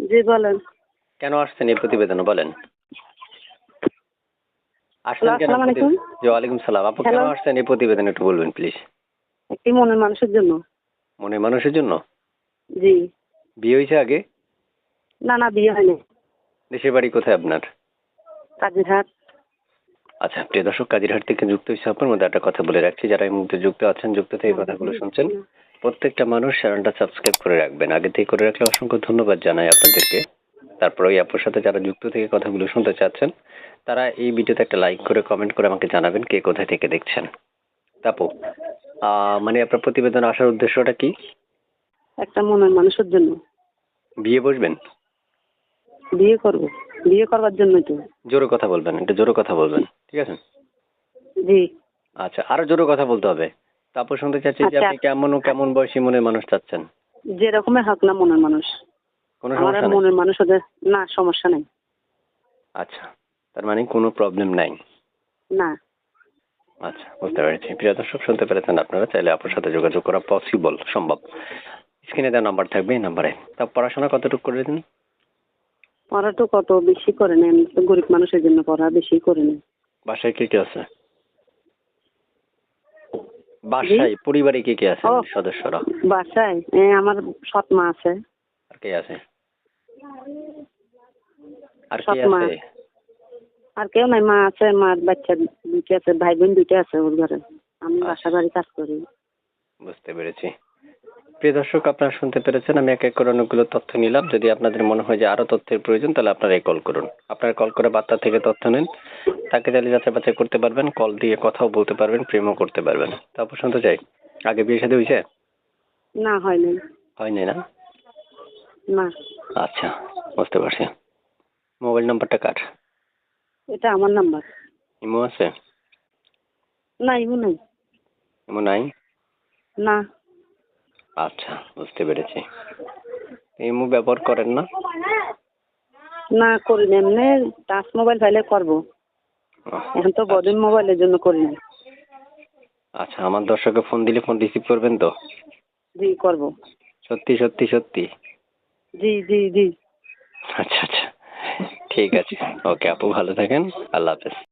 জি বলেন। কেন আসছেন এই প্রতিবেদনে? বলেন। কেন জি ওয়ালাইকুম সালাম। আপু কেন আসছেন এই প্রতিবেদনে একটু বলবেন প্লিজ একটি মনের মানুষের জন্য। মনে মানুষের জন্য? জি। বিয়ে হয়েছে আগে? না না বিয়ে হয়নি। দেশের বাড়ি কোথায় আপনার? কাজিরহাট। আচ্ছা প্রিয় দর্শক কাজিরহাট থেকে যুক্ত হয়েছে আপনার মধ্যে একটা কথা বলে রাখছি। যারা এই মুহূর্তে যুক্ত আছেন যুক্ত থেকে কথাগুলো শুনছেন প্রত্যেকটা মানুষ চ্যানেলটা সাবস্ক্রাইব করে রাখবেন। আগে থেকে করে রাখলে অসংখ্য ধন্যবাদ জানাই আপনাদেরকে। তারপর ওই আপুর সাথে যারা যুক্ত থেকে কথাগুলো শুনতে চাচ্ছেন তারা এই ভিডিওতে একটা লাইক করে কমেন্ট করে আমাকে জানাবেন কে কোথায় থেকে দেখছেন। তাপু মানে আপনার প্রতিবেদন আসার উদ্দেশ্যটা কি? একটা মনের মানুষের জন্য। বিয়ে বসবেন? বিয়ে করব। বিয়ে করবার জন্য তো। জোরে কথা বলবেন একটু জোরে কথা বলবেন ঠিক আছে? জি। আচ্ছা আরও জোরে কথা বলতে হবে। তারপর শুনতে চাচ্ছি যে আচ্ছা। আপনি কেমন ও কেমন বয়সী মনের মানুষ চাচ্ছেন? যেরকমের হোক না মনের মানুষ। কোনো সমস্যা নেই? মনের মানুষ ওদের না সমস্যা নেই। আচ্ছা তার মানে কোনো প্রবলেম নাই? না। আচ্ছা বুঝতে পেরেছি। প্রিয় দর্শক শুনতে পেরেছেন আপনারা? চাইলে আপনার সাথে যোগাযোগ করা পসিবল সম্ভব। স্ক্রিনে দেওয়া নাম্বার থাকবে এই নাম্বারে তা পড়াশোনা কতটুকু করে করেছেন পড়া তো কত? বেশি করে নেন। গরিব মানুষের জন্য পড়া বেশি করে নেন। বাসায় কে কে আছে? বাসায় পরিবারে কে কে আছে সদস্যরা? বাসায় আমার সৎ মা আছে। আর কে আছে? আর কে। আছে? আর কেউ নাই মা আছে মার বাচ্চা দুইটা আছে ভাই বোন দুইটা আছে ওর ঘরে। আমি আচ্ছা। বাসা বাড়ি কাজ করি। বুঝতে পেরেছি। প্রিয় দর্শক আপনারা শুনতে পেরেছেন আমি এক এক করে অনেকগুলো তথ্য নিলাম। যদি আপনাদের মনে হয় যে আরও তথ্যের প্রয়োজন তাহলে আপনারাই কল করুন। আপনারা কল করে বার্তা থেকে তথ্য নিন। তাকে চালিয়ে যাচাই বাছাই করতে পারবেন কল দিয়ে কথাও বলতে পারবেন প্রেমও করতে পারবেন। তারপর শুনতে চাই। আগে বিয়ে সাথে হয়েছে? না হয় নাই হয়নি না? না। আচ্ছা বুঝতে পারছি। মোবাইল নাম্বারটা কার? এটা আমার নাম্বার। ইমো আছে? না ইমু নাই। ইমো নাই? না। আচ্ছা বুঝতে পেরেছি। ইমো ব্যবহার করেন না? না করি না এমনি টাচ মোবাইল পাইলে করব। এখন তো বদিন মোবাইলের জন্য করি না। আচ্ছা আমার দর্শকে ফোন দিলে ফোন রিসিভ করবেন তো? জি করব। সত্যি সত্যি সত্যি? জি জি জি। আচ্ছা আচ্ছা। ঠিক আছে। ওকে আপু ভালো থাকেন। আল্লাহ হাফেজ।